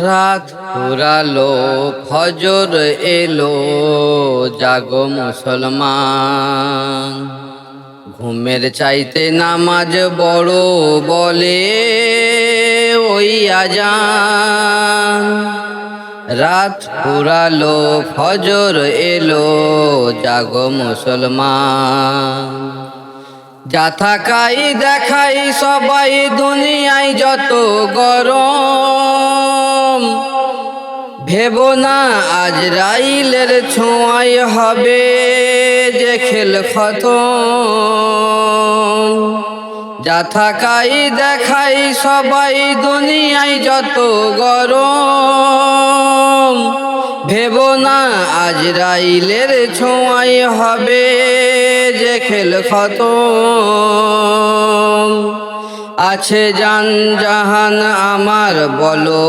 রাত পুরালো, ফজর এলো, জাগো মুসলমান। ঘুমের চাইতে নামাজ বড় বলে ওই আজান। রাত পুরালো, ফজর এলো, জাগো মুসলমান। যা থাকাই দেখাই সবাই দুনিয়ায় যত গরম। ভেব না, আজ রাইলের ছোঁয়াই হবে যে খেল খতম। যা থাকাই দেখাই সবাই দুনিয়ায় যত গরম। ভেব না, আজ রাইলের ছোঁয়াই হবে যে খেল খতম। আছে জান জাহান আমার, বলো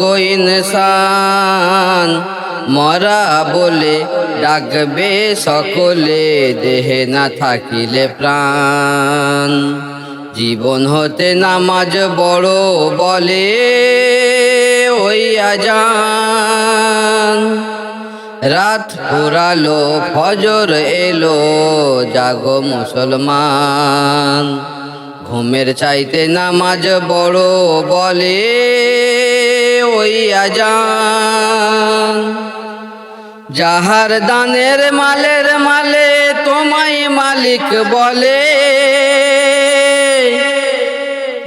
গোইনসান মরা বলে ডাকবে সকলে, দেহে না থাকিলে প্রাণ। জীবন হতে নামাজ বড় বলে ওই আজান। রাত পুরালো, ফজর এলো, জাগো মুসলমান। ঘুমের চাইতে নামাজ বড় বলে ওই আজান। যাহার দানের মালের মালে তোমায় মালিক বলে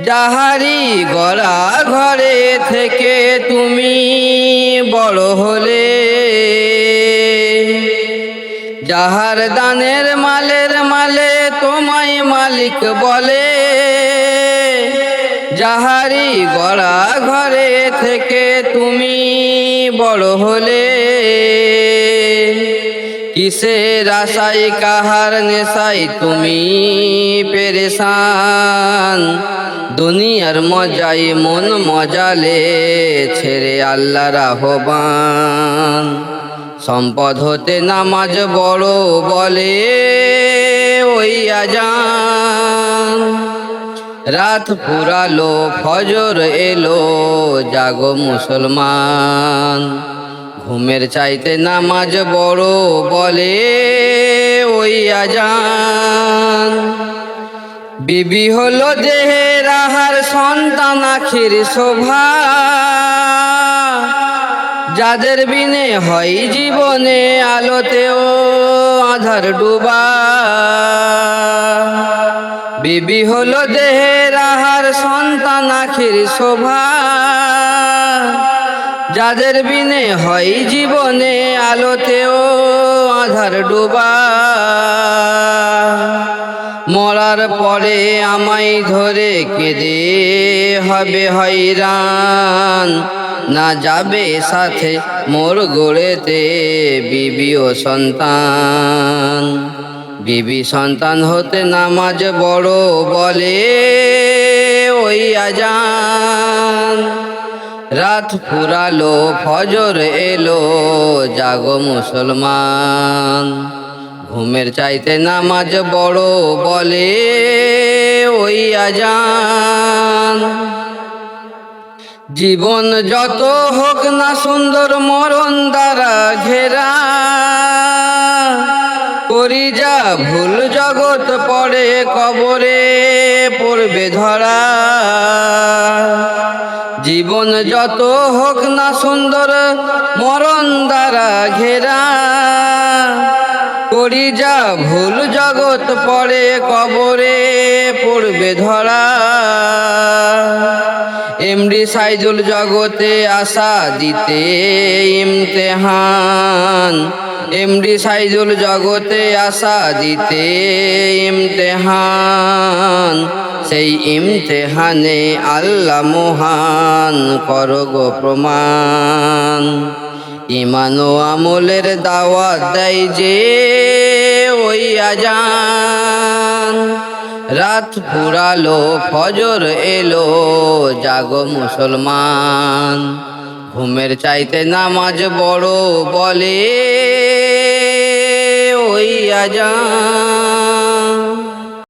যাহারি গড়া ঘরে থেকে তুমি বড় হলে যাহার দানের মালের মালে তোমায় মালিক বলে। যাহারি গড়া ঘরে থেকে তুমি বড় হলে। কিসের আশাই কাহার নেশাই তুমি পেরেশান? দুনিয়ার মজাই মন মজালে ছেড়ে আল্লাহ রাহবান সম্পদ হতে নামাজ বড় বলে ওই আজান। রাত পুরালো, ফজর এলো, জাগো মুসলমান। ঘুমের চাইতে নামাজ বড় বলে ওই আজান। বিবি হলো দেহের আহার, সন্তান আখির শোভা। যাদের বিনে হয় জীবনে আলোতেও আধার ডুবা। বিবি হলো দেহের আহার, সন্তান আখির শোভা। যাদের বিনে হয় জীবনে আলোতেও আধার ডুবা। মরার পরে আমায় ধরে কেঁদে হবে হইরান না যাবে সাথে মোর গোড়েতে বিবি ও সন্তান। বিবি সন্তান হতে নামাজ বড় বলে ওই আজান। রাত ফুরালো ফজর এলো, জাগো মুসলমান। ঘুমের চাইতে নামাজ বড় বলে ওই আজান। জীবন যত হোক না সুন্দর মরণ দ্বারা ঘেরা। করি যা ভুল জগৎ পড়ে কবরে পড়বে ধরা। জীবন যত হোক না সুন্দর মরণ দ্বারা ঘেরা। করি যা ভুল জগৎ পড়ে কবরে পড়বে ধরা। এমডি সাইজুল জগতে আশা দিতে ইমতেহান। এমডি সাইজুল জগতে আশা দিতে ইমতেহান। সেই ইমতেহানে আল্লাহ মহান, করগো প্রমাণ। ইমান ও আমলের দাওয়াত দেয় যে ওই আজান। রাত ফুরালো ফজর এলো জাগো মুসলমান। ঘুমের চাইতে নামাজ বড় বলে ওই আজান